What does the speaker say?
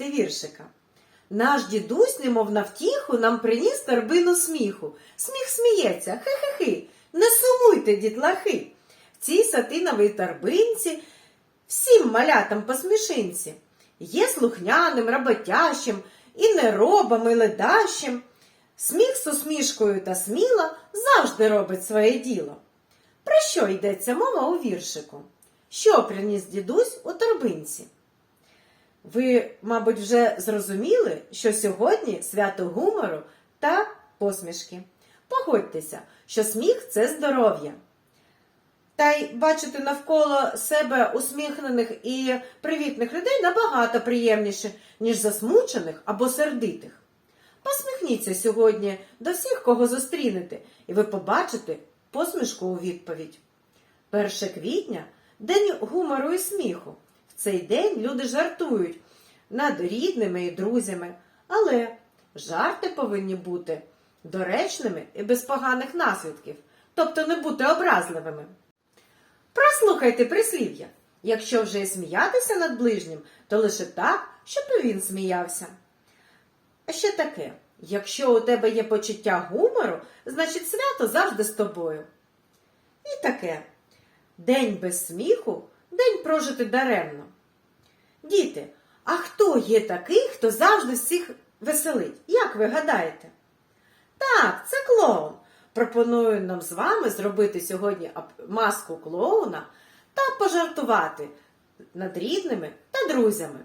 віршика. Наш дідусь, немов на втіху, нам приніс торбину сміху. Сміх сміється, хи-хи-хи, не сумуйте, дітлахи. В цій сатиновій торбинці всім малятам по смішинці. Є слухняним, роботящим, і неробом, і ледащим. Сміх з усмішкою та сміло завжди робить своє діло. Про що йдеться мова у віршику? Що приніс дідусь у торбинці? Ви, мабуть, вже зрозуміли, що сьогодні свято гумору та посмішки. Погодьтеся, що сміх це здоров'я. Та й бачити навколо себе усміхнених і привітних людей набагато приємніше, ніж засмучених або сердитих. Посміхніться сьогодні до всіх, кого зустрінете, і ви побачите посмішку у відповідь. 1 квітня день гумору і сміху. Цей день люди жартують над рідними і друзями, але жарти повинні бути доречними і без поганих наслідків, тобто не бути образливими. Прослухайте прислів'я. Якщо вже і сміятися над ближнім, то лише так, щоб він сміявся. А ще таке: якщо у тебе є почуття гумору, значить свято завжди з тобою. І таке: день без сміху, день прожити даремно. Діти, а хто є такий, хто завжди всіх веселить? Як ви гадаєте? Так, це клоун. Пропоную нам з вами зробити сьогодні маску клоуна та пожартувати над рідними та друзями.